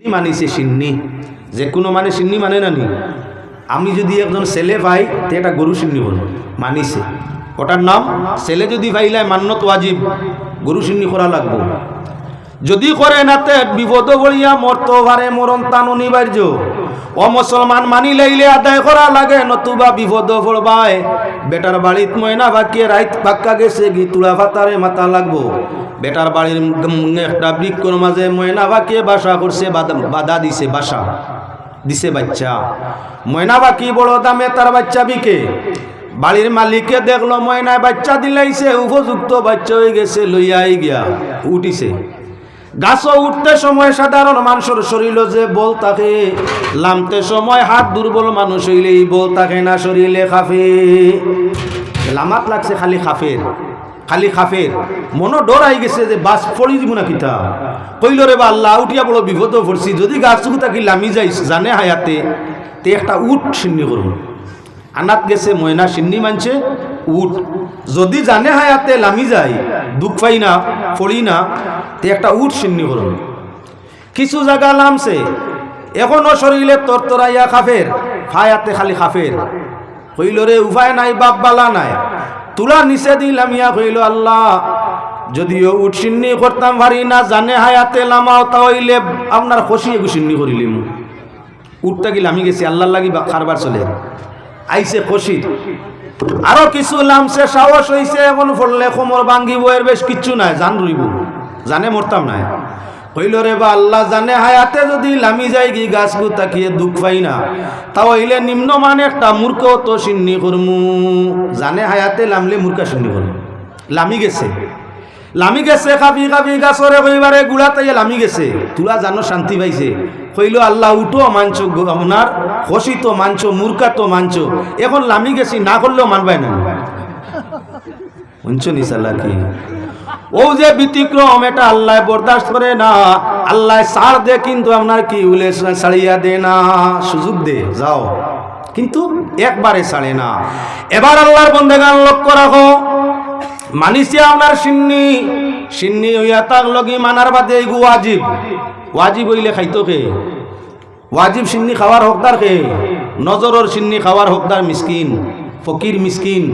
সিন্নি মানিছে সিন্নি। যে কোনো মানে সিন্নি মানে না নি? আমি যদি একজন ছেলে পাই তে এটা গরু সিন্নি বলব। মানিছে ওটার নাম, ছেলে যদি পাইলে মান্যত ওয়াজিব। গরু সিন্নি করা লাগবো। যদি করে নাতে বিপদ বলিয়া মরত ভারে মরণ তান অনিবার্য। ও মুসলমান মানি লাইলে আদায় করা লাগে, নতুবা বিপদ পড়বায়। বেটার বাড়িত ময়না বাকিয়ে রাইত পাক্কা গেছে, গি তুলা ফাতারে মাথা লাগবো। বেটার বাড়ির একটা বৃক্ষর মাঝে ময়না বাকিয়ে বাসা করছে বাধা দিছে বাসা, দিছে বাচ্চা। ময়না বাকি বড় দামে তার বাচ্চা বিকে। বাড়ির মালিককে দেখল ময়নায় বাচ্চা দিলাইছে, উপযুক্ত বাচ্চা হয়ে গেছে, লইয়াই গিয়া, উঠিছে। গাছও উঠতে সময় সাধারণ মানুষের শরীর যে বল থাকে। লামতে সময় হাত দুর্বল মানুষ হইলেই বল থাকে না শরীরে খাফে। লামাত লাগছে খালি খাফের খালি খাফের। মনো ডর আই গেছে যে বাস পড়ি দিব না কিতা। কইল রে বা আল্লাহ উঠিয়া বড় বিপদ পড়ছি, যদি গাছ থাকি লামি যাইস, জানে হায়াতে। তে একটা উঠ সিন্নি করুন আনাত গেছে, ময়না সিন্নি মানছে উঠ। যদি জানে হায়াতে লামি যায়, দুঃখ পাই না, পড়ি না, তে একটা উঠ সিন্নি করুন। কিছু জায়গা নামছে এখনও শরীরে তরতরাইয়া খাফের ফায়াতে খালি খাফের। হইল রে, উপায় নাই, বাপ বালা নাই। তুলা নিচে দিলাম ইয়া হইল আল্লাহ, যদিও উঠ সিন্নি করতাম, পারি না, জানে হায়াতে লামাও তাহলে আপনার খসিয়ে গুসিন্নি করিলিম। উঠটা গিল আমি গেছি? আল্লাহর লাগি খারবার চলে। আইছে খসির। আরও কিছু লামছে, সাহস হইছে, এখন ফললে কোমর ভাঙ্গিব এর বেশ কিচ্ছু নাই, জান রইব। জানে মরতাম নাই। কইল রে বা আল্লাহ জানে, হায়াতে যদি লামি যায় গি গাছ গু তাকিয়ে দুঃখ পাই না। তাও হইলে নিম্নমান একটা মূর্খ তো সিন্নি করমু। জানে হায়াতে লামলে মূর্খা সিন্নি করমু। লামি গেছে। লামি গেছে কাবি কাবি গাছরে কইবারে গুড়া তাইয়া লামি গেছে। তুলা জানো শান্তি পাইছে। কইল, আল্লাহ উঠো মানছ আপনার খসি তো মানছ মূর্খা তো মানছ এখন লামি গেছি, না করলেও মানবাই না শুনছ নিসাল্লা কি? ও যে ব্যতিক্রম এটা আল্লাহ বরদাস্ত করে না। আল্লাহ সার দে, কিন্তু আপনার কি উলে ছাড়িয়া দে না। সুযোগ দে, যাও। কিন্তু একবারে ছাড়ে না। এবার আল্লাহর বন্দেগান লক্ষ্য রাখো মানিসে আপনার সিন্নি সিন্নি হইয়া তাক লগি মানার বাদে এগু ওয়াজিব। ওয়াজিব হইলে খাইতো কে? ওয়াজিব সিন্নি খাওয়ার হকদার কে? নজরর সিন্নি খাওয়ার হকদার মিসকিন, ফকির মিসকিন।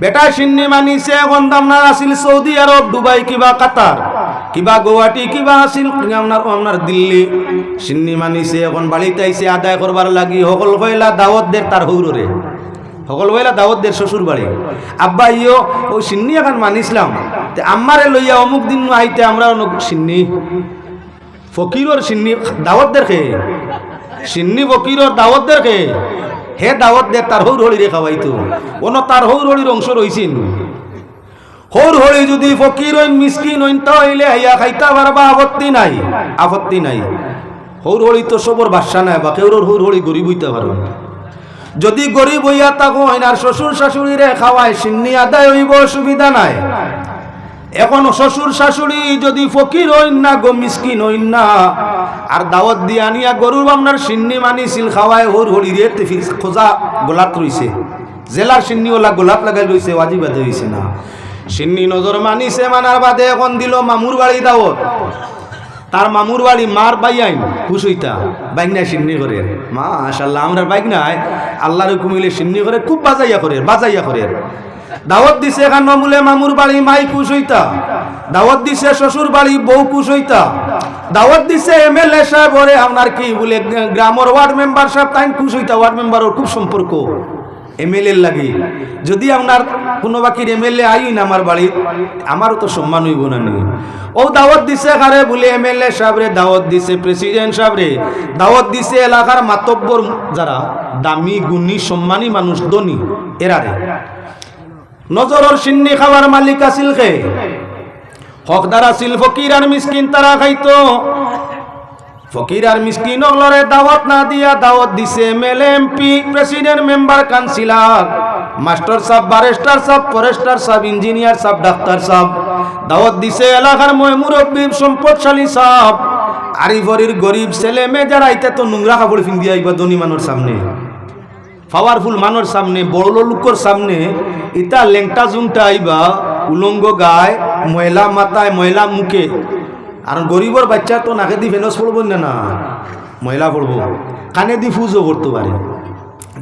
বেটা সিন্নি মানিছে এখন আপনার আছিল সৌদি আরব, দুবাই কিবা কাতার, কিবা গুয়াহাটি, কিবা আছিল আপনার আপনার দিল্লি। সিন্নি মানিছে এখন বাড়িতে আইছে, আদায় করবার লাগি সকল কইলা দাওয়াত দের তার হৌরে সকল বইলা দাওয়াতদের শ্বশুর বাড়ি আব্বা ইও ওই সিন্নি এখন মানিছিলাম আমারে লইয়া অমুক দিন আইতে আমরা অনেক সিন্নি। ফকিরর সিন্নি দাওয়াতদের খে সিন্নি ফকিরর দাওয়াতদের খে হে দাওয়াত দে তার হৌর হলি রে খাওয়াইতো। অন তার হৌর হলির অংশ রইছিন। হৌর হলি যদি ফকির হইন, মিসকিন হইন তাহলে হইয়া খাইতা পারবা আপত্তি নাই। আপত্তি নাই। হৌর হলি তো সবর বাসা নাই বা কেউর হৌর হলি গরিব হইতে পারবে যদি গরিব হইয়া হইন আর শ্বশুর শাশুড়িরে খাওয়ায়, সিন্নি আদায় হইব, অসুবিধা নাই। এখন শ্বশুর শাশুড়ি যদি ফকির হইন না, গো মিসকিন হইন না, আর দাওয়াত দিয়ে আনিয়া গরুর আপনার সিন্নি মানিছিল খাওয়ায় হর তেফি খোঁজা গোলাপ রইছে। জেলার সিন্নি ওলা গোলাপ লাগাই রইছে ওয়াজি বাদে হইছে না। সিন্নি নজর মানিছে, মানার বাদে এখন দিল মামুর বাড়ি দাওয়াত। তার মামুর বাড়ি মার বাই আইন হইতা বাইক নাই সিন্নি করে। মা আশাল্লাহ আমরা বাইক নাই, আল্লাহর হুকুমিলে সিন্নি করে, খুব বাজাইয়া করে বাজাইয়া করে। দাওয়াত দিছে এখান নমুলে মামুর বাড়ি মাই খুশ হইতা দাওয়াত দিছে শ্বশুর বাড়ি বউ খুশ হইতা দাওয়াত দিছে এম এল এ সাহেব, ওরে আপনার কি বলে, গ্রামের ওয়ার্ড মেম্বার সাহেব, তাই খুশ হইতা ওয়ার্ড মেম্বারের খুব সম্পর্ক। এমএলএর লাগি। যদি আপনার কোনো বাকির এমএলএ আইন আমার বাড়ির আমারও তো সম্মান হইব না নি ও দাওয়াত দিছে কারে বলে এমএলএ সাহেবরে, দাওয়াত দিছে প্রেসিডেন্ট সাহেবরে। দাওয়াত দিছে এলাকার মাতব্বর যারা, দামি, গুণী, সম্মানী মানুষ, ধনী, এরারে। নজরর সিন্নি খাওয়ার মালিক আছিল খে হকদার আছিল ফকির আর মিসকিন, তারা খাইতো। ফকির আর মিসকিন লরে দাওয়াত না দিয়া দাওয়াত দিছে MLA MP, president, member, councillor. Master সাহেব ব্যারিস্টার সাহেব ফরেস্টার সাহেব ইঞ্জিনিয়ার সাহেব ডাক্তার সাহেব দাওয়াত দিছে এলাকার ময় মুরব্বী সম্পদশালী সাহেব আরিফরির গরিব ছেলে মেয়ে যারা ইতে তো নোংরা কাপড় ফিন্দি আইবা ধনী মানুষ সামনে। পাওয়ারফুল মানুষ সামনে, বড় লোকের সামনে ইতা লেংটা জুংটা আইবা, উলঙ্গ গায়, ময়লা মাথায় ময়লা মুখে। আর গরিবর বাচ্চা তো নাকে দি ফেনস পড়ব না না? ময়লা পড়ব কানে দি ফুজও করতে পারে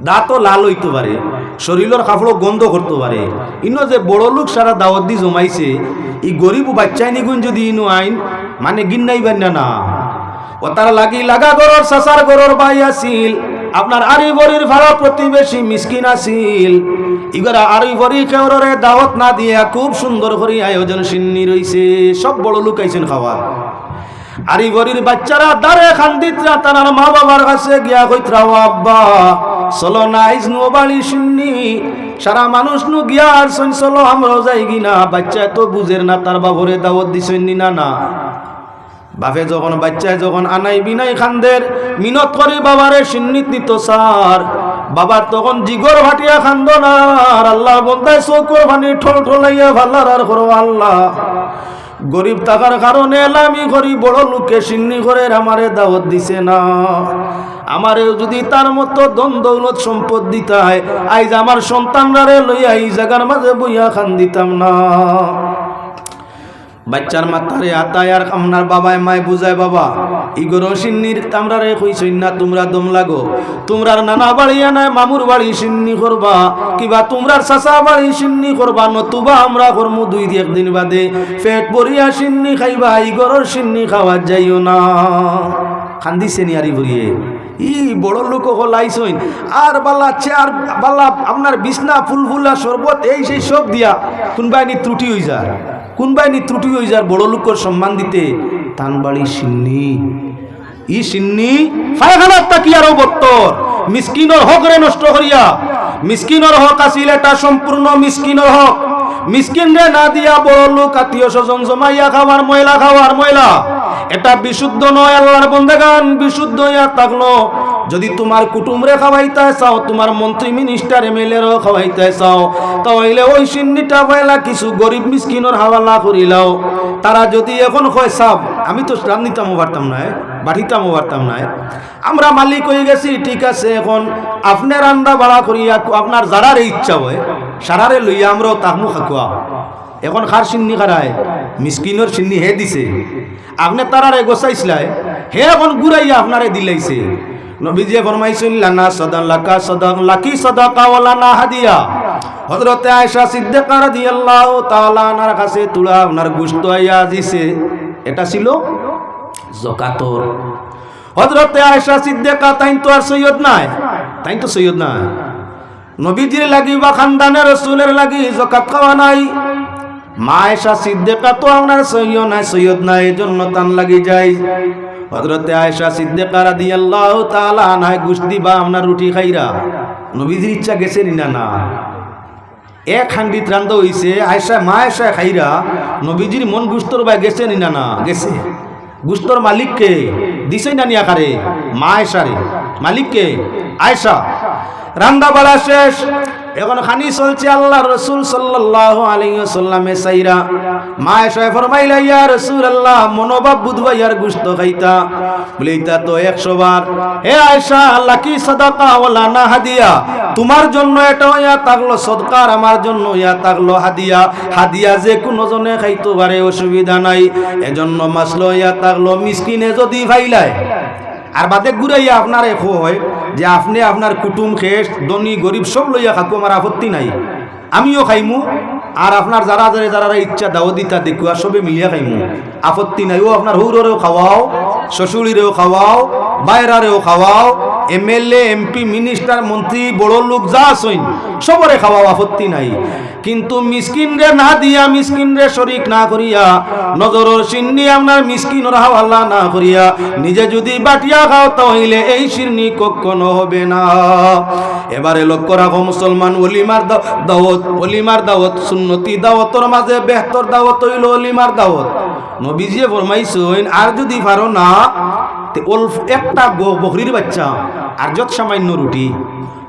দাঁতও লাল হইতে পারে শরীরের কাপড় গন্ধ করতে পারে ইনো যে বড় লোক সারা দাওয়াত দি জমাইছে, ই গরিব বাচ্চাই নিগুন যদি ইনো আইন মানে গিন্নাই বান্না না? ও তার লাগি লাগা গরর সাসার গরর বাই আসিল আপনার আরি বরির ভাড়া প্রতিবেশী মিসকিন আসিল। ইগরা আরি বরি কেউরে দাওয়াত না দিয়ে খুব সুন্দর করে আয়োজন সিন্নি রইছে। সব বড় লোক আইছেন খাওয়া আরি বরির বাচ্চারা দারে খান্দিতরা তার মা বাবার কাছে গিয়া কইতরা, ও আব্বা, চলো নাইজ নো বাড়ি শুননি সারা মানুষ নু গিয়া আর চলো, আমরাও যাই গিনা বাচ্চা তো বুঝের না, তার বাবরে দাওয়াত দিছেন না না। বাপে যখন, বাচ্চায় যখন আনাই বিনাই খান্দের, মিনত করি বাবারে সিন্নিত নিত সার বাবার তখন জিগর ভাটিয়া খান্দ না আল্লাহ বন্দায় চৌকর ভানি ঠল ঠলাইয়া ভাল্লার আর করো আল্লাহ। গরিব থাকার কারণে এলামি করি বড় লোকে সিন্নি করে আমারে দাওয়াত দিছে না। আমারে যদি তার মতো দন দৌলত সম্পদ দিতাই আইজ আমার সন্তানরারে লইয়া এই জায়গার মাঝে বইয়া খান দিতাম না। বাচ্চার মাথারে আতায় আর আপনার বাবায় মায় বুঝায়, বাবা। ইগর সিন্নির তামরারে কইছই না, তোমরা দম লাগো। তোমরার নানা বাড়ি আনায় মামুর বাড়ি সিন্নি করবা। কিবা তোমরার চাচা বাড়ি সিন্নি করবা, নতুবা আমরা করমু দুই একদিন বাদে। পেট ভরিয়া সিন্নি খাইবা, ইগরর সিন্নি খাওয়া যাইও না। খান্দিছে নি আরি ভরিয়ে ই বড় লোক হলাইছইন আর বালা চেয়ার বালা আপনার বিছনা, ফুল ফুলা শরবত, এই সেই সব দিয়া কোনবাই নি ত্রুটি হয়ে যায়। কোনবাই নি ত্রুটি হয়ে যায় বড় লোকর সম্মান দিতে। তান বাড়ি সিন্নি। ই সিন্নি ফায়খানার তাকি আরও বত্তর। মিসকিনর হক রে নষ্ট করিয়া মিসকিনর হক আছিল এটা সম্পূর্ণ মিসকিনর হক। মিসকিন রে না দিয়া বড় লোক, আত্মীয় স্বজন জমাইয়া খাওয়ার ময়লা খাওয়ার ময়লা। এটা বিশুদ্ধ নয়, আল্লাহর বন্দেগান, বিশুদ্ধ ইয়া থাকল যদি তোমার কুটুমরে খাওয়াইতে চাও, তোমার মন্ত্রী মিনিস্টার এমএলএরও খাওয়াইতে চাও, তাহলে ওই সিন্নিটা পয়লা কিছু গরিব মিসকিনের হাওয়ালা করিলাও। তারা যদি এখন কয়, সাব, আমি তো রান্নিতামও পারতাম না বাড়িতামও পারতাম না আমরা মালিক হয়ে গেছি, ঠিক আছে, এখন আপনি রান্না বাড়া করিয়া, আপনার যারারে ইচ্ছা হয় সারারে লইয়া আমরাও তাকমু খাকুয়া। এখন খার সিন্নি খারায়? মিসকিনের সিন্নি হে দিছে। আপনি তারারে গোসাইছিলাই হে এখন ঘুরাইয়া আপনারে দিলাইছে। নবীজিয়ে ফরমাইছেন, লানা সদান লাকা সদান লাকি সদাকা ওয়ালা না হাদিয়া। হযরতে আয়েশা সিদ্দিকা রাদিয়াল্লাহু তাআলা আনার কাছে তুলা আপনার গুস্ত আইয়া দিছে। এটা ছিল যাকাতর হযরতে আয়েশা সিদ্দিকা, তাইন তো আর সৈয়দ নাই। তাইন তো সৈয়দ নাই। নবীজির লাগি বা খানদানের রাসূলের লাগি জকাত খাওয়া নাই। মা আয়েশা সিদ্দিকা তো আপনার সৈয়দ নাই সৈয়দ নাই, এজন্য তান লাগি যায় হজরতে আয়েশা সিদ্দিকা রাদিয়াল্লাহু তাআলা আনহা গুস্তি বা আপনার রুটি খাইরা। নবীজির ইচ্ছা গেছে না না এক হান্ডিত রান্ধ হইছে, আয়েশা মা আয়েশা খাইরা নবীজির মন গুস্তর বা গেছে নি না না, গেছে। গুস্তর মালিককে দিছে না নিয়া কারে মা আয়েশা রে মালিককে, আয়েশা রান্দা বাড়া শেষ। এখন খানি চলছে আল্লাহ রসুল সাল্লাহ আলাইসাল্লামে সাইরা। মা এসে ফরমাইলা, ইয়া আল্লাহ মনোভাব বুধবা ইয়ার গুস্ত খাইতা। বলে ইতা তো একশো বার। হে আল্লাহ কি সদাকা ওলা না হাদিয়া? তোমার জন্য এটা ইয়া থাকল সদকার আমার জন্য ইয়া থাকল হাদিয়া। হাদিয়া যে কোনো জনে খাইতে পারে, অসুবিধা নাই। এজন্য মাসলো ইয়া থাকল মিসকিনে যদি ভাইলায়। আর বাদে ঘুরাইয়া আপনার এক হয় যে আপনি আপনার কুটুম, খেস, ধনী, গরিব সব লইয়া খাকু আমার আপত্তি নাই। আমিও খাইমু, আর আপনার যারা যারা যারা ইচ্ছা দাও দিতা দেখু, আর সবে মিলিয়া খাইমু। আপত্তি নাই। ও আপনার হৌরেও খাওয়াও, শ্বশুরিরেও খাওয়াও, বাইরারেও খাওয়াও এমএলএ এমপি মিনিস্টার মন্ত্রী, বড় লোক, যা আসইন, সবরে খাওয়াও আপত্তি নাই। কিন্তু মিসকিন রে না দিয়া মিসকিন রে শরিক না করিয়া নজরের সিন্নি আপনার মিসকিন হাওয়াল্লা না করিয়া, নিজে যদি বাটিয়া খাও তাহলে এই সিন্নি কখনো হবে না। এবারে লক্ষ্য রাখো, মুসলমান অলিমার দাও- দাওয়াত, অলিমার দাওয়াত, সুন্নতি দাওয়াতর মাঝে বেহতর দাওয়াত হইল অলিমার দাওয়াত। নবীজিয়ে ফরমাইছেন, আর যদি পারো না অল্প একটা বকরির বাচ্চা। আর যত সামান্য রুটি।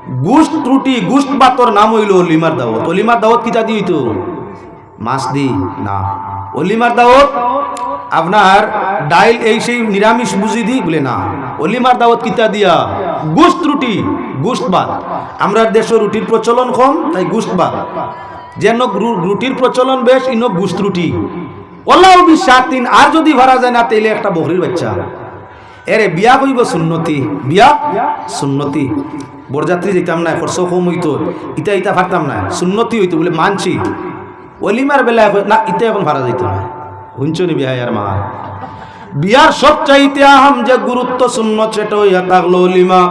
গুস্ত রুটি, গুস্ত বাতর নাম হইল অলিমার দাওয়াত। অলিমার দাওয়াত কিতা দি হইতো? মাছ দি না। অলিমার দাওয়াত, আপনার ডাইল এই সেই নিরামিষ বুঝি দি বলে না। অলিমার দাওয়াত কিতা দিয়া? গুস্ত রুটি, গুস্ত ভাত। আমরা দেশে রুটির প্রচলন কম, তাই গুস্ত ভাত। যেন রুটির প্রচলন বেশ, ইনো গুস্ত রুটি। ওলাও বিশ্বাতিন আর যদি ভাড়া যায় না, তাইলে একটা বকরির বাচ্চা। এরে বিয়া কইব সুন্নতি, বিয়া সুন্নতি। বরযাত্রী যেতাম না খরচ কম হইতো ইতা ইতা ফারতাম না, সুন্নতি হইতো বলে মানছি। অলিমার বেলা না, ইটা এখন ভাড়া যাইতো না। হুঞ্চনি বিয়া আর মা? বিয়ার সব চাইতে আহাম যে গুরুত্ব শূন্য চেট হইয়া থাকল লিমা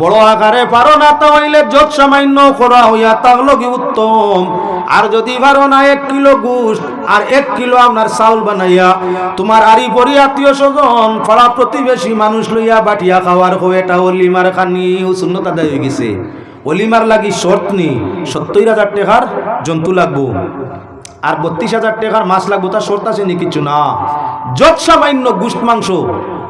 বড় আকারে পারো না তাহলে যত সামান্য করা হইয়া থাকল কি উত্তম। আর যদি পারো না এক কিলো গুস আর এক কিলো আপনার চাউল বানাইয়া, তোমার আরি পরি আত্মীয় স্বজন ফলা প্রতিবেশী মানুষ লইয়া বাটিয়া খাওয়ার হয়ে এটা অলিমার খানি শূন্যতা দেয় গেছে। অলিমার লাগি শর্ত নি সত্তর হাজার টাকার জন্তু লাগবো। আর বত্রিশ হাজার টাকার মাছ লাগবো, তার শর্ত আছে নি কিছু না। যত সামান্য গুস্ত মাংস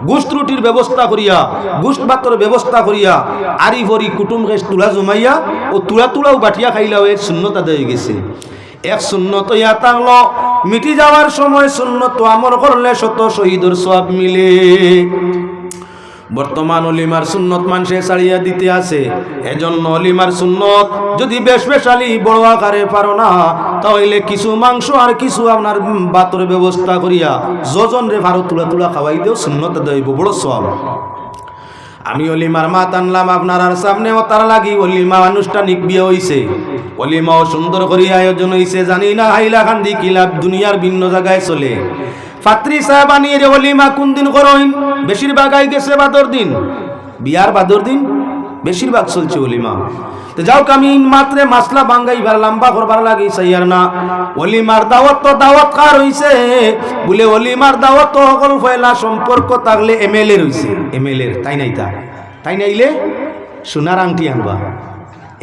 গুষ্ট রুটির ব্যবস্থা করিয়া গুষ্ট ভাতর ব্যবস্থা করিয়া আরি ভরি কুটুম তুলা জমাইয়া ও তুলা তুলাও বাটিয়া খাইলাও, এর শূন্যতা দিয়ে গেছে। এক শূন্যত ইয়া মিটি যাওয়ার সময় শূন্যত আমর করলে শত শহীদর সব মিলে। বর্তমান অলিমার সুন্নত মানুষে ছাড়িয়া দিতে আছে। এজন্য অলিমার সুন্নত যদি বেশ বেশালি বড় আকারে পারো না, তাহলে কিছু মাংস আর কিছু আপনার বাতর ব্যবস্থা করিয়া যজন রে ভারত তুলা তুলা খাওয়াই দেও সুন্নত দইব, বড় সব আমি অলিমার মাত আনলাম আপনার আর সামনে তার লাগি অলিমা আনুষ্ঠানিক বিয়ে হইছে। অলিমাও সুন্দর করে আয়োজন হইছে, জানি না হাইলা খান্দি কিলাব দুনিয়ার ভিন্ন জায়গায় চলে। ফাত্রি সাহেব আনিয়ে রে অলিমা কোন দিন করইন বেশিরভাগ আই গেছে বাদর দিন। বিয়ার বাদর দিন? বেশিরভাগ চলছে অলিমা। তো যাও আমি মাত্রে মাসলা বাঙ্গাইবার লম্বা করবার লাগি সাইয়ার না। অলিমার দাওয়াত তো দাওয়াত কার হইছে। বলে অলিমার দাওয়াত তো সকল ফয়লা সম্পর্ক থাকলে এমএলএ রইছে। এমএলএ তাই নাই তা? তাই নাইলে সোনার আংটি আনবা।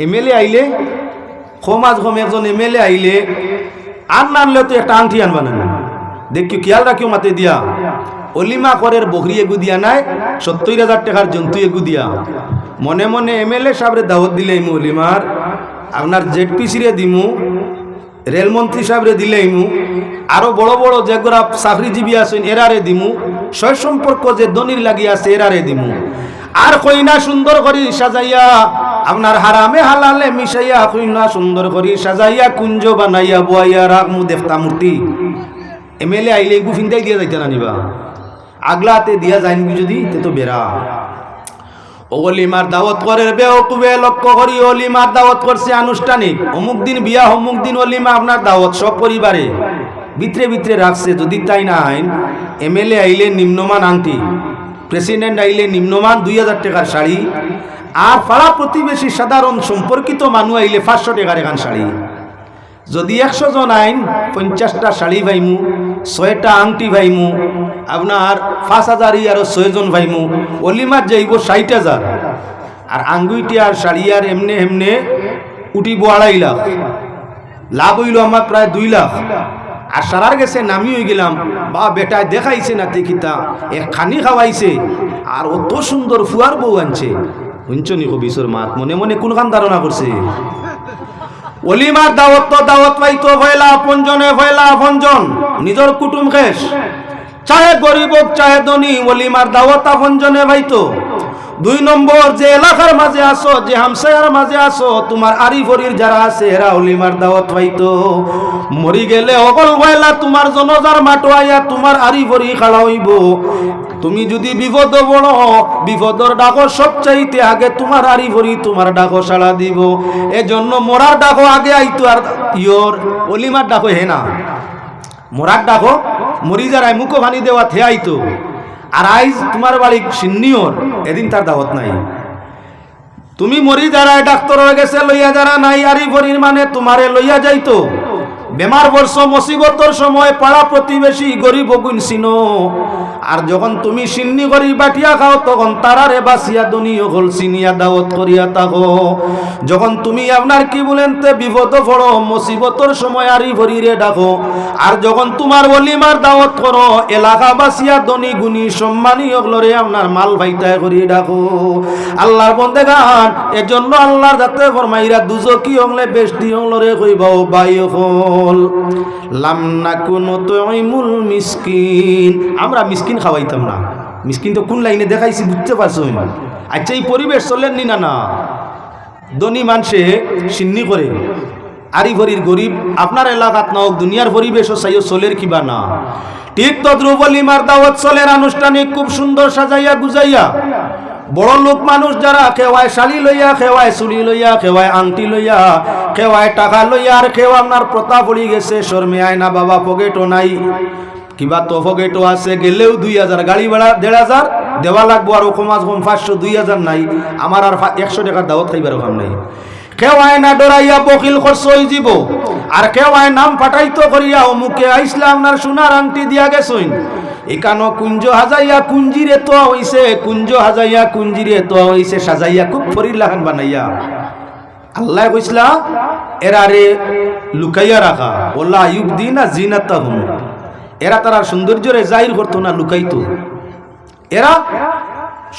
এমএলএ আইলে সমাজ কম একজন এমএলএ আইলে, আর না আনলে তো একটা আংটি আনবা না। দেখি খেয়াল রাখিও মাতে দিয়া। অলিমা করের বকরি এগু দিয়া নাই, সত্তর হাজার টাকার জন্তু এগু দিয়া। মনে মনে এমএলএ সাহেবের দাওয়াত দিলে ইমু অলিমার, আপনার জেডপিসিরে দিমু রেলমন্ত্রী সাহেবরে দিলে ইমু, আরও বড় বড় যেগুলা চাকরিজীবী আছেন এরারে দিমু, সয় সম্পর্ক যে দনির লাগি আছে এরারে দিমু। আর কইনা সুন্দর করি সাজাইয়া, আপনার হারামে হালালে মিশাইয়া, কইনা সুন্দর করি সাজাইয়া, কুঞ্জ বানাইয়া, বুয়াইয়া, রাখমু দেবতা মূর্তি। এমএলএ আইলে গুফিন্দাই দিয়া যাইতে না নিবা। আগলাতে দিয়া যায়নি যদি, তে তো বেড়া। অলিমার দাওয়াত করে বেওকুবে লক্ষ্য করি অলিমার দাওয়াত করছে আনুষ্ঠানিক। অমুক দিন বিয়া, অমুক দিন অলিমা আপনার দাওয়াত, সব পরিবারে। ভিতরে ভিতরে রাখছে, যদি তাই না আইন এমএলএ আইলে নিম্নমান আংটি প্রেসিডেন্ট আইলে নিম্নমান দুই হাজার টাকার শাড়ি। আর পাড়া প্রতিবেশী সাধারণ সম্পর্কিত মানুষ আইলে পাঁচশো টাকার এখান শাড়ি। যদি একশো জন আইন, পঞ্চাশটা শাড়ি ভাইমু, ছয়টা আংটি ভাইমু, আপনার পাঁচ হাজারই আরও ছয়জন ভাইমু, অলিমার যাইব ষাট হাজার। আর আঙ্গুইটি আর শাড়ি আর এমনে এমনে উঠিব আড়াই লাখ। লাভ হইল আমার প্রায় দুই লাখ। আর সারার গেছে নামি হয়ে গেলাম। বা বেটায় দেখাইছে না দেখিতা এক খানি খাওয়াইছে। আর অত সুন্দর ফুয়ার বউ আনছে। শুনছনি কবিসর মাত মনে মনে কোনখান ধারণা করছে? অলিমার দাওয়াত তো দাওয়াত পাইতো, ভয়লা আপনজনে, ভয়লা আপনজন। নিজর কুটুম খেস চাহে গরিব চাহে ধনী, অলিমার দাওয়াত আপনজনে পাইতো। দুই নম্বর, যে এলাকার মাঝে আসো যে হামসায়ার মাঝে আসো তোমার আরি ফরির যারা আছে, এরা অলিমার দাওয়াত পাইতো। মরি গেলে অকল ভয়লা তোমার জনজার মাটো আইয়া তোমার আরি ফরি খাড়া হইব তুমি যদি বিপদ বড় বিপদর ডাকো সবচাইতে আগে তোমার আরি ভরি তোমার ডাকো সাড়া দিব। এজন্য মরার ডাকো আগে আইতো আর ইয়োর অলিমার ডাকো হে না মরার ডাকো মরি যারাই মুখো ভানি দেওয়া থে আইতো। আর আইজ তোমার বাড়ি সিন্নিওর এদিন তার দাওয়াত নাই। তুমি মরি যারা ডাক্তার গেছে লইয়া যারা নাই, আরি ভরির মানে তোমারে লইয়া যাইতো। বেমার বর্ষ মুসিবতর সময় পাড়া প্রতিবেশী গরিব গুণ চিনো আর যখন তুমি সিন্নি করি বাটিয়া খাও, তখন তারারে বাসিয়া দুনিয়া হল চিনিয়া দাওয়াত করিয়া থাকো। যখন তুমি আপনার কি বলেন তে, বিপদ পড়ো, মুসিবতর সময় আরি ভরিরে ডাকো। আর যখন তোমার অলিমার দাওয়াত করো, এলাকা বাসিয়া দনি গুণী সম্মানী হগলরে আপনার মাল ভাইতায় করি ডাকো। আল্লাহর বন্দে গান এজন্য আল্লাহর যাতে ফরমাইরা, দুজকি হংলে বেশ বেশটি হংলরে কইবাও বাই হল লাম না কোনো তৈমুল মিসকিন। আমরা মিসকিন খাওয়াইতাম না। মিসকিন তো কোন লাইনে দেখাইছি বুঝতে পারছ আচ্ছা এই পরিবেশ চলেন নি না না। ধনী মানুষে সিন্নি করে, আরি ভরির গরিব, আপনার এলাকাত না হোক দুনিয়ার পরিবেশও চাইও চলের কিবা না। ঠিক তদ্রুপ অলিমার দাওয়াত চলের আনুষ্ঠানিক খুব সুন্দর সাজাইয়া গুজাইয়া বড় লোক মানুষ যারা, খেওয়ায় শালি লইয়া, খেওয়ায় চুলি লইয়া, খেওয়ায় আংটি লইয়া, খেওয়ায় টাকা লইয়া, আর খেওয়া আপনার প্রতাপ পড়ি গেছে, শর্মে আয়না বাবা পকেটও নাই। কিবা তো পকেটও আছে, গেলেও দুই হাজার, গাড়ি ভাড়া দেড় হাজার, দেওয়া লাগবো আর কমাস কম পাঁচশো, দুই হাজার নাই। আমার আর একশো টাকার দাওয়াত খাইবার কাম নাই। কেওয়ায় না ডরাইয়া বকিল খরচ হয়ে যাব। আর কেওয়ায় নাম ফাটাইতো করিয়া, অমুকে আইসলা আপনার সোনার আংটি দিয়া গেছইন। একানো কুঞ্জ হাজাইয়া কুঞ্জিরে তো হইছে, কুঞ্জ হাজাইয়া কুঞ্জিরে তো হইছে, সাজাইয়া খুব ফরির লাগান বানাইয়া। আল্লাহ কইসলা এরারে লুকাইয়া রাখা ওল্লা আয়ুব দিন না এরা তারা সৌন্দর্যরে জাহির করতো না, লুকাইতো। এরা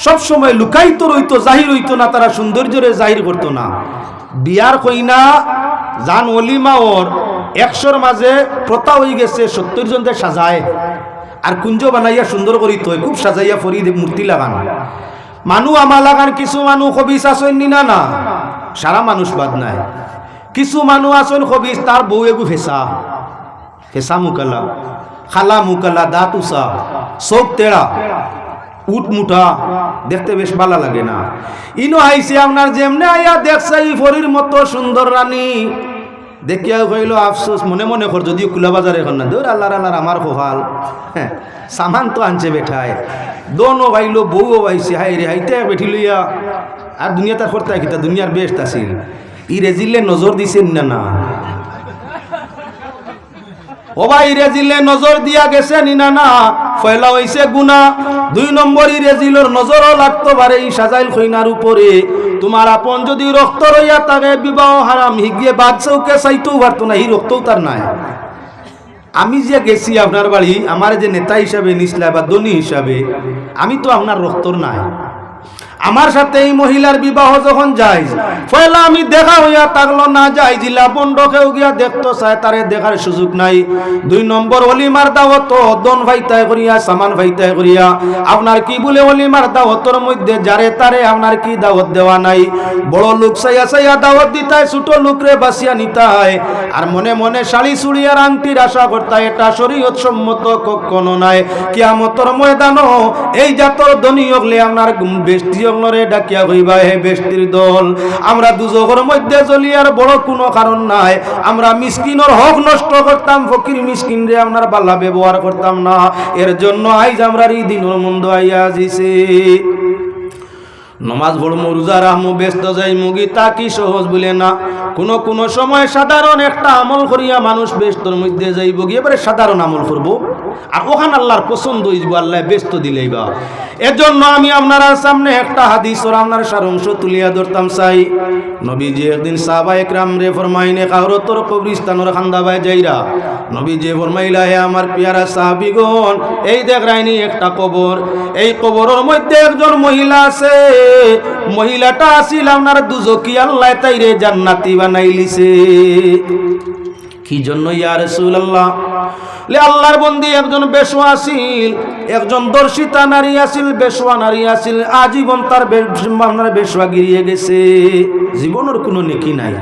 সব সময় লুকাইতো রইতো, জাহির হইতো না, তারা সৌন্দর্যরে জাহির করতো না। বিয়ার কইনা, জান অলিমা ওর একশোর মাঝে প্রথা হয়ে গেছে সত্তর জনকে সাজায়। আর কুঞ্জ বানাইয়া সুন্দর করি হয়, খুব সাজাইয়া ফরি মূর্তি লাগান। মানু আমা লাগান, কিছু মানুষ কবিস আসেন না না। সারা মানুষ বাদ নাই। কিছু মানুষ আসেন কবিস তার বউ এগু ফেসা ফেসা মুকালা, খালা মুকালা, দাঁত উষা, চোখ তেড়া উট মুঠা দেখতে বেশ ভালো লাগে না। ইনো আইসে আপনার যেমনে আইয়া দেখছে ফরির মতো সুন্দর রানী। দেখিয়া কইল, আফসোস, মনে মনে কর যদিও কুলা বাজার এখন না। দৌড় আল্লাহ আল্লাহ আমার কোহাল হ্যাঁ সামান তো আনছে বেঠায়। দোনো ভাইলো বউও ভাইছে হাই রে, হাইতে বেঠি লইয়া। আর দুনিয়া তার করতে কিতা দুনিয়ার বেস্ট আছিল। ই রেজিলে নজর দিছেন না না? ও ভাই রেজিলে নজর দিয়া গেছে নিনা না ফয়লা হইছে গুনা দুই নম্বর রেজিলর নজরও লাগতো পারে এই সাজাইল খৈনার উপরে। তোমার আপন যদি রক্ত রইয়া তাকে বিবাহ হারাম হিগিয়ে বাদশাহকে চাইতেও পারতো না এই রক্তও তার নাই। আমি যে গেছি আপনার বাড়ি, আমার যে নেতা হিসাবে নিসলা বা দনি হিসাবে, আমি তো আপনার রক্তর নাই। আমার সাথে এই মহিলার বিবাহ যখন যাই পয়লা আমি দেখা হইয়া থাকল না যাই, জিলা বন্ডকেও গিয়া দেখতো চায় তারে দেখার সুযোগ নাই। দুই নম্বর অলিমার দাওয়াত, দন ভাইতায় করিয়া, সামান ভাইতায় করিয়া। আপনার কি বলে অলিমার দাওয়াতর মধ্যে, যারে তারে আপনার কি দাওয়াত দেওয়া নাই? বড় লোক সাইয়া সাইয়া দাওয়াত দিতায়, ছোট লোকরে বাসিয়া নিতায়। আর মনে মনে শাড়ি চুড়িয়ার আংটির আশা করতায়, এটা শরীয়ত সম্মত কখনো নাই। কিয়ামতর ময়দানও এই জাতর হলে আপনার বেষ্টি অগ্নরে ডাকিয়া হইবা হে বেষ্টির দল। আমরা দুজগর মধ্যে চলিয়ার বড় কোনো কারণ নাই। আমরা মিসকিনর হক নষ্ট করতাম, ফকির মিসকিন রে আপনার বাল্লা ব্যবহার করতাম না। এর জন্য আইজ আমরা এই দিনের মন্দ আইয়া জিছে নমাজ পড়মু, রোজা রাহমু ব্যস্ত যাই মুগি তা কি সহজ বলে না। কোন কোন সময় সাধারণ একটা আমল করিয়া মানুষ ব্যস্তর মধ্যে যাইব, গিয়ে এবারে সাধারণ আমল করব। আর ওখান আল্লাহর পছন্দ হইব, আল্লাহ ব্যস্ত দিলেই বা এর জন্য আমি আপনার সামনে একটা হাদিস ওর আপনার সারাংশ তুলিয়া ধরতাম, চাই। নবীজি একদিন সাহাবা একরাম রে ফরমাইনে কাহর তোর কবরিস্তানোর খান্দাবাই যাইরা। নবীজি ফরমাইলা, হে আমার পিয়ারা সাহাবিগণ, এই দেখ রাইনি একটা কবর। এই কবরের মধ্যে একজন মহিলা আছে। মহিলাটা আসিল আপনার দুজকি আল্লাহ তাইরে জান্নাতি বানাইলিছে। কি জন্য ইয়া রাসূলুল্লাহ? লে আল্লাহর বন্দি একজন বেশোয়া আসিল, একজন দর্শিতা নারী আসিল বেশোয়া নারী আসিল, আজীবন তার আপনার বেশোয়া গিরিয়ে গেছে। জীবনের কোনো নেকি নাই।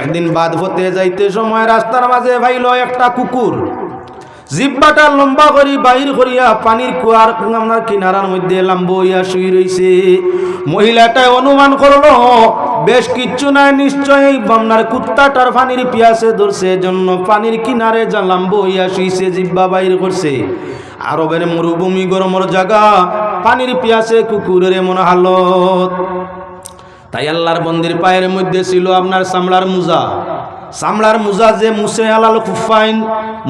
একদিন বাদ হতে যাইতে সময় রাস্তার মাঝে ভাইল একটা কুকুর। জিব্বাটা লম্বা করি, বাহির করিয়া পানির কুয়ার আপনার কিনারার মধ্যে লাম্ব হইয়া শুই রইছে। মহিলাটাই অনুমান করল, বেশ কিচ্ছু নাই, নিশ্চয়ই আপনার কুত্তাটার পানির পিয়াসে ধরছে জন্য পানির কিনারে যা লাম্ব হইয়া শুইছে, জিব্বা বাহির করছে। আরবের মরুভূমি গরমর জায়গা, পানির পিয়াসে কুকুরের এমন হালত। তাই আল্লাহর বন্দির পায়ের মধ্যে ছিল আপনার সামলার মুজা। সামলার মুজা যে মুসে আলাল খুফাইন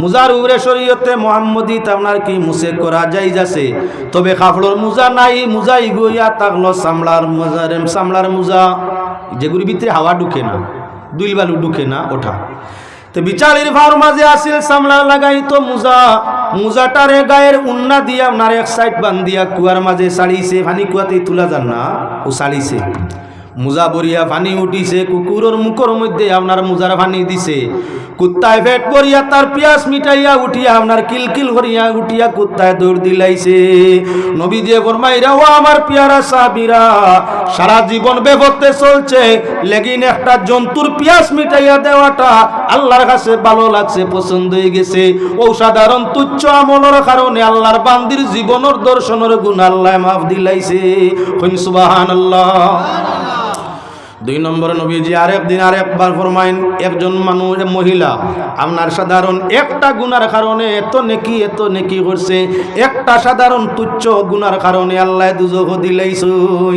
মুজার উপরে শরীয়তে মোহাম্মদি আপনার কি মুসে করা যাই যাচ্ছে তবে কাপড়র মুজা নাই, মুজাই গইয়া তাকলো সামলার মুজার সামলার মুজা। যেগুলির ভিতরে হাওয়া ঢুকে না, দুই বালু ঢুকে না ওঠা। তো বিচারের ভার মাঝে আসিল সামলা লাগাই তো মুজা মুজাটারে গায়ের উন্না দিয়া আপনার এক সাইড বান্ধিয়া কুয়ার মাঝে সাড়িছে ফানি কুয়াতেই তুলা যান না, ও সাড়িছে মুজা বরিয়া পানি উঠিছে, কুকুরের মুখের মধ্যে আপনার মুজার পানি দিছে। কুত্তায় পেট করিয়া তার পিয়াস মিটাইয়া উঠিয়া আপনার কিলকিল করিয়া উঠিয়া কুত্তায় দৌড় দিলাইছে। নবী যে ফরমাইরা, ও আমার পিয়ারা সাবিরা সারা জীবন বেপথে চলছে লেকিন একটা জন্তুর পিয়াস মিটাইয়া দেওয়াটা আল্লাহর কাছে ভালো লাগছে, পছন্দ হয়ে গেছে। ও সাধারণ তুচ্ছ আমলের কারণে আল্লাহর বান্দির জীবনের দর্শনের গুণ আল্লাহ মাফ দিলাইছে। কইন, সুবহানাল্লাহ। দুই নম্বরে নবীজি আরেকদিন আর একবার ফরমাইন, একজন মানুষ মহিলা, আপনার সাধারণ একটা গুনার কারণে এত নেকি এত নেকি করছে, একটা সাধারণ তুচ্ছ গুনার কারণে আল্লাহ দুজক দিলাইছুন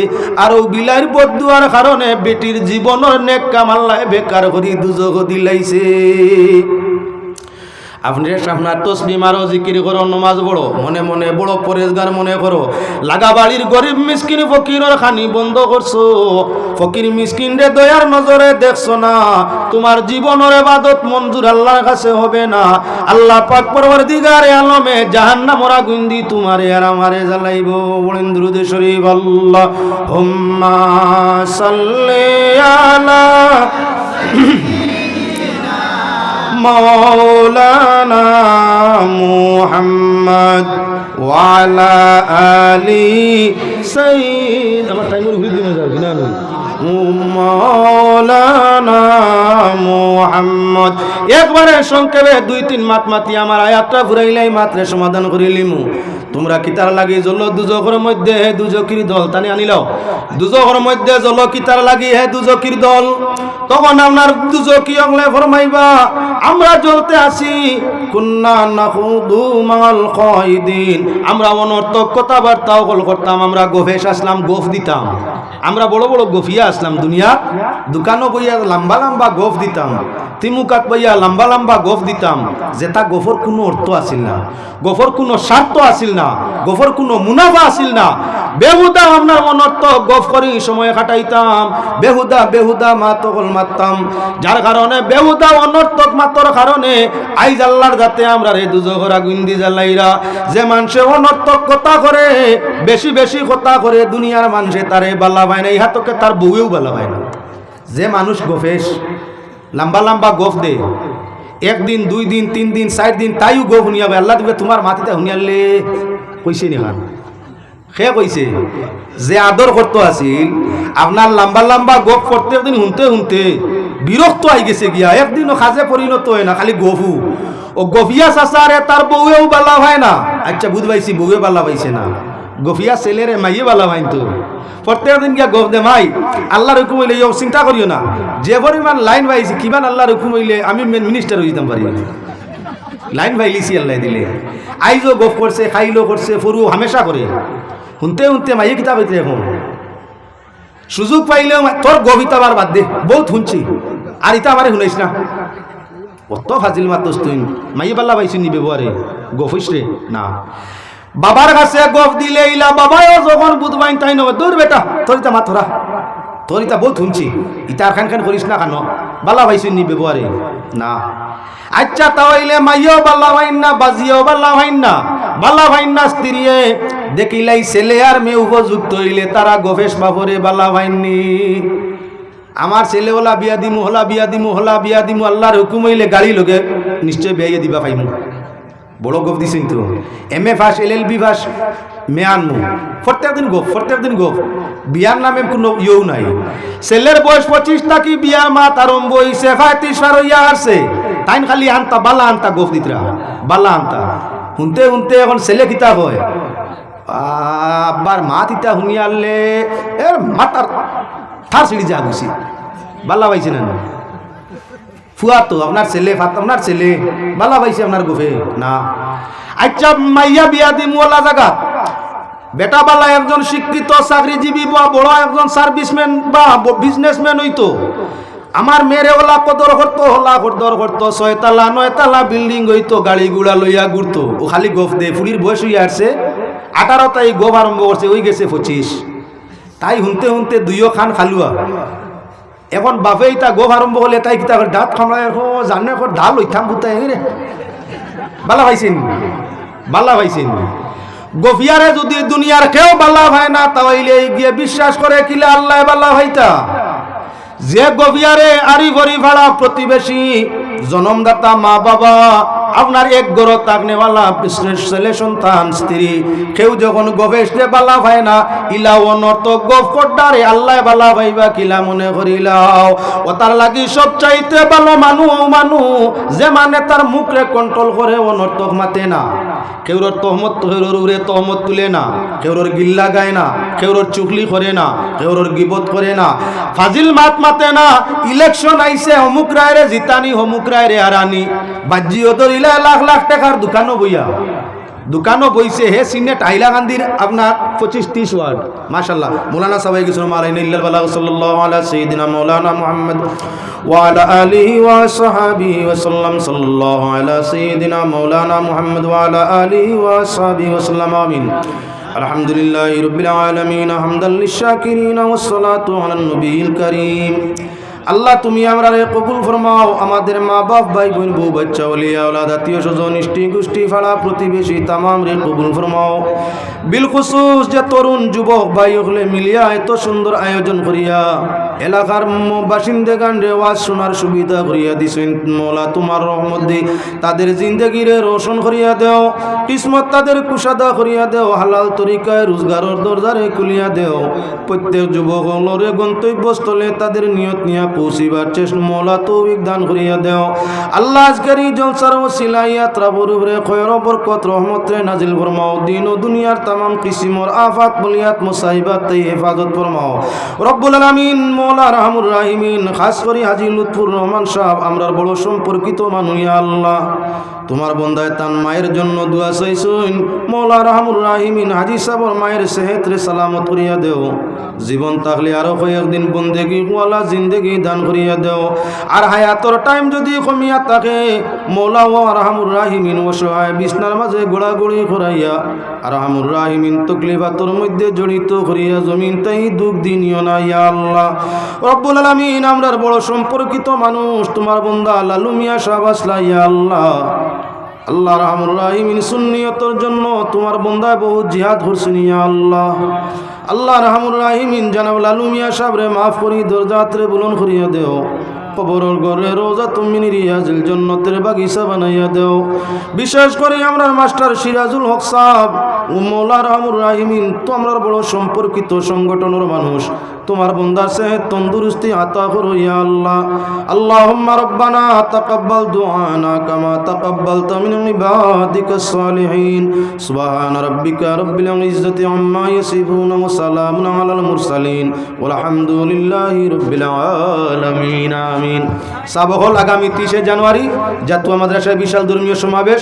আর ও বিলাইর বদুয়ার কারণে বেটির জীবনের নেক কামাল্লায় বেকার করি দুজক দিলাইছে। আপনি আপনার তসবি মারো, জিকির করো, নমাজ পড়ো। মনে মনে বড় পরেজগার মনে করো। লাগা বাড়ির গরিব মিসকিন ফকিরের খানি বন্ধ করছ। ফকির মিসকিন রে দয়ার নজরে দেখছ না। তোমার জীবনের এবাদত মঞ্জুর আল্লাহর কাছে হবে না। আল্লাহ পাক পরবর দিগারে আলমে জাহান্নাম ওরা গুন্দি তোমারে আর আমারে জ্বালাইব। বলেন দুরুদে শরীফ আল্লাহ হুম্মা সাল্লি আলা مولانا محمد وعلى آل سيد আমার টাইমের ঘুরে দিনে যাবে না মৌলানা মোহাম্মদ। একবারে সংক্ষেপে দুই তিন মাত মাতি আমার আয়াতটা ঘুরাইলাই মাত্রে সমাধান করিলিমু তোমরা কিতার লাগি জল দুজকের মধ্যে? হে দুজকির দল, টানি আনিলাও দুজকের মধ্যে জল কিতার লাগি? হে দুজকির দল, তখন আপনার দুজকি অংলে ফরমাইবা, আমরা জ্বলতে আসি। কুন্না নাখুদু মাল কয়দিন আমরা অনর্থক কথাবার্তা অকল করতাম, আমরা গোফেশ আসলাম, গোফ দিতাম। আমরা বড় বড় গফিয়া আসলাম দুনিয়া, দোকানও বইয়া লম্বা লম্বা গোফ দিতাম, তিমুকাত বইয়া লম্বা লম্বা গোফ দিতাম, যেটা গোফর কোনো অর্থ আসিল না, গোফর কোনো স্বার্থ আসিল না, গোফর কোনো মুনাফা আসিল না। বেহুদা আপনার অনর্থ গফ করি সময় কাটাইতাম, বেহুদা বেহুদা মাতকল মারতাম, যার কারণে বেহুদা অনর্থক মাতর কারণে আইজ আল্লাহর যাতে আমরা রে দুজোহরা গুন্দি জ্বালাইরা, যে মানুষে অনর্থক কথা করে বেশি বেশি কথা করে দুনিয়ার মানুষে তারে বালা পায় না ইহাতকে তার বউয়েও বালা পায় না। যে মানুষ গোফেশ, লম্বা লম্বা গোফ দে, একদিন, দুই দিন, তিন দিন, চার দিন, তাইও গোফ শুনিয়াবে আল্লাহ দিবে তোমার মাটিতে শুনিয়ালে কইছে নি খান সে কইছে, যে আদর করতে আছিল আপনার লম্বা লম্বা গোপ করতে একদিন শুনতে শুনতে বিরক্ত আই গেছে গিয়া। একদিনও খাজে পরিণত হয় না, খালি গফু। ও গফিয়া চাচারে তার বউয়েও বালা হয় না। আচ্ছা বুঝ পাইছি বউয়ে বালা পাইছে না। গফিয়া ছেলেরে মাইয়ে বালা পাইন তো। প্রত্যেক দিন গিয়া গফ দে, মাই, আল্লাহর হুকুম হইলে ইয়ো চিন্তা করিও না। যে পরিমাণ লাইন পাইছি কিমান আল্লাহর হুকুম হইলে আমি মেন মিনিস্টার হয়ে যেতাম পারি লাইন ভাইলিছি আল্লাহ দিলে। আইজও গফ করছে খাইলো করছে ফরু হামেশা করে। শুনতে শুনতে মাইয়ে কিতাব হইতে এখন। সুযোগ পাইলেও তোর গবিতা বার বাদ দে, বহুত শুনছি আর ইটা আমারে শুনাইছ না। কত ফাজিল মাতস তুই মাইয়ে পাল্লা পাইছি নি ব্যবহারে। গফিস না। বাবার কাছে গফ দিলে ইলা বাবাও যখন বুধবাইন তাই নয় দূর বেটা। তোর ইতা মাত ধরা তোর বহুত শুনছি। আর খান খান করিস না কেন? বাল্লা পাইছি নি ব্যবহারে। না। আচ্ছা তাহলে মাইও বাল্লা ভাইন না বাজিও বাল্লা ভাইন না। বাল্লা ভাইন না স্ত্রীয়ে, দেখিলাই ছেলে আর মেয়ে উপযুক্ত হইলে তারা গভেশ বাবরে বাল্লা ভাইননি আমার ছেলে হলা বিয়া দিমু, হলা বিয়া দিমু, হলা বিয়া দিমু, আল্লাহর হুকুম হইলে গাড়ি লোকে নিশ্চয় বিয়াইয়ে দিবা পাইমু বড় গোপ দিছেন তো M A ফাস L L B ফাস মেয়ান মু প্রত্যেক দিন গোপ প্রত্যেক দিন গোপ। বিয়ার নামে কোনো ইয়েও নাই। ছেলের বয়স পঁচিশ থাকি বিয়ার মাত আরম্ভ হইছে পঁয়ত্রিশ পার হইয়া আসছে তাইন খালি আনতা, বালা আনতা গোপ দিতরা। বালা আনতা। শুনতে শুনতে এখন ছেলে কিতা হয়? আবার মা তিতা শুনিয়ালে এর মাতার থার সিঁড়ি যা গুছি বালা পাইছে না? ফুয়া তো, আপনার ছেলে, ফাত আপনার ছেলে, বালা পাইছে আপনার গোফে। না। আচ্ছা মাইয়া বিয়া দিম ওলা জায়গা বেটা বালা একজন শিক্ষিত, চাকরিজীবী বা বড় একজন সার্ভিসম্যান বা বিজনেসম্যান হইতো। আমার মেয়েরে ওলা কদর করতো, হলা কদর করতো, ছয়তালা, নয়তালা বিল্ডিং হইতো, গাড়ি গুড়া লইয়া ঘুরতো। ও খালি গোফ দে, ফুলির বয়স হইয়া আসছে। আঠারো তাই গোফ আরম্ভ করছে ওই গেছে পঁচিশ। তাই শুনতে হুনতে দুইও খান খালুয়া। এখন বাপে ইতা গোফ আরম্ভ হলে তাই কিতা দাঁত খামড়ায় জানে এখন ডাল লইথাম বুতাই রে বালা ভাইছেন বালা ভাইছেন গফিয়ারে যদি দুনিয়ার কেউ বালা ভাই না, তাহলে গিয়ে বিশ্বাস করে কিলে আল্লাহ বালা ভাইতা। যে গফিয়ারে আরি ভরি ভাড়া প্রতিবেশী জনমদাতা মা বাবা, আপনার এক গড় তাকনেওয়ালা ছেলে, সন্তান, স্ত্রী। কেউ যখন গবেষতে বালা ভাই না ইলা অনর্থ গফ করডারে আল্লাহ বালা ভাইবা কিলা মনে করিলাও। ও তার লাগি সব চাইতে ভালো মানু মানু, যে মানে তার মুখরে কন্ট্রোল করে অনর্থক মাতে না। কেউর তহমত কেউর উরে তহমত তুলে না কেউর গিল্লা গায় না কেউর চুকলি করে না কেউর গিবত করে না। ফাজিল মাত মাতে না, ইলেকশন আইছে, অমুক রায়রে জিতানি, অমুক রায়রে হারানি। বাহ্যিও ইলা লাখ লাখ টাকার দোকানও বইয়া। দোকানও বইছে হে সিনে টাইলা গান্ধীর আপনার পঁচিশ তিরিশ ওয়ার্ড। মাশাল্লাহ মৌলানা সবাই কিছু মাওলানা মুহাম্মদ ওয়া আলা আলিহি ওয়া সাহাবিহি ওয়া সাল্লাম সাল্লাল্লাহু আলা সাইয়্যিদিনা মাওলানা মুহাম্মদ ওয়া আলা আলিহি ওয়া সাহাবিহি ওয়া সাল্লাম আমিন। আলহামদুলিল্লাহি রাব্বিল আলামিন হামদাল লিশাকিরিন আল্লাহ, তুমি আমরা কবুল ফরমাও। আমাদের মা বাপ ভাই বোন বউ, বাচ্চা ওলিয়া ওলা আত্মীয় স্বজন ইষ্টি গোষ্ঠী, ফাড়া, প্রতিবেশী তামাম রে কবুল ফরমাও। বিলকুসুস যে তরুণ যুবক ভাই হলে মিলিয়া এত সুন্দর আয়োজন করিয়া এলাকার ম- বাসিন্দে গান রেওয়াজ শোনার সুবিধা করিয়া দিছেন। মোলা, তোমার রহমত দি। তাদের জিন্দগিরে রোশন করিয়া দেও, কিসমত তাদের কুশাদা করিয়া দেও, হালাল তরিকায় রোজগারের দরজারে খুলিয়া দেও। প্রত্যেক যুবক হলরে গন্তব্যস্থলে তাদের নিয়ত নিয়া পৌঁছিবার চেষ্টা মোলা তৌফিক দান করিয়া দেও। আল্লাহ আজকের এই জলসার ও সিলাইয়াত্রা বরুবরে খয়র বরকত রহমতে নাজিল ফরমাও। দিন ও দুনিয়ার তামাম কিসিমর আফাত বলিয়াত মুসাইবাত তাই হেফাজত ফরমাও। রব্বুল আলামিন মৌলা রাহমুর রাহিমিন খাস করে হাজি লুৎফুর রহমান সাহেব আমরা বড় সম্পর্কিত মানুষ আল্লাহ। তোমার বন্দায় তান মায়ের জন্য দোয়া চাইছইন। মৌলা রাহমুর রাহিমিন হাজি সাহেবর মায়ের সেহেতরে সালামত করিয়া দেও। জীবন থাকলে আরও কয়েকদিন বন্দেগি ওয়ালা জিন্দেগি দান করিয়া দেও। আর হায়াতর টাইম যদি কমিয়া থাকে, মৌলা ও রাহমুর রাহিমিন অসহায় বিছনার মাঝে গোড়াগড়ি আর রাহমুর রাহিমিন তকলিফাতর মধ্যে জড়িত করিয়া জমিন তাই দুঃখ দিনিও না, ইয়া আল্লাহ। রব্বুল আলামিন, আমরার বড় সম্পর্কিত মানুষ, তোমার বন্দা লালুমিয়া আসলা, ইয়া আল্লাহ। আল্লাহ রহমুর রাহিমিন, সুন্নিয়তর জন্য তোমার বন্দায় বহু জিহাদ করছেন ইয়া আল্লাহ। আল্লাহ রহমুর রাহিমিন জানাব লালু মিয়া সাবরে মাফ করি দরজাত্রে বুলন করিয়া দেও। কবরের ঘরে রোজা তুমি রিয়াজিল জন্নতের বাগিচা বানাইয়া দেও। বিশেষ করে আমরা মাস্টার সিরাজুল হক সাহেব ও মৌলা রহমুর রাহিমিন তো বড় সম্পর্কিত সংগঠনের মানুষ। তোমার বন্দার সে তন্দুরুস্তি আতা করো ইয়া আল্লাহ। রব্বানা তাকাব্বাল দুআনা কামা তাকাব্বালতা মিন ইবাদিকাস সালিহিন। সুবহান আম্মা ইয়াসিফুন ওয়া সালামুন আলাল মুরসালিন। ওয়ালহামদুলিল্লাহি রাব্বিল আলামিন। আমিন। সাবহল আগামী 30 জানুয়ারি জাতুয়া মাদ্রাসায় বিশাল ধর্মীয় সমাবেশ।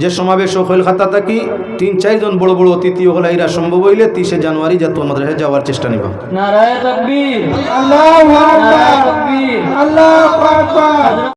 যে সমাবেশ হইল খাতা থাকি তিন চারজন বড় বড় অতিথি হল এরা সম্ভব হইলে 30 জানুয়ারি জাতুয়া মাদ্রাসায় যাওয়ার চেষ্টা নিব।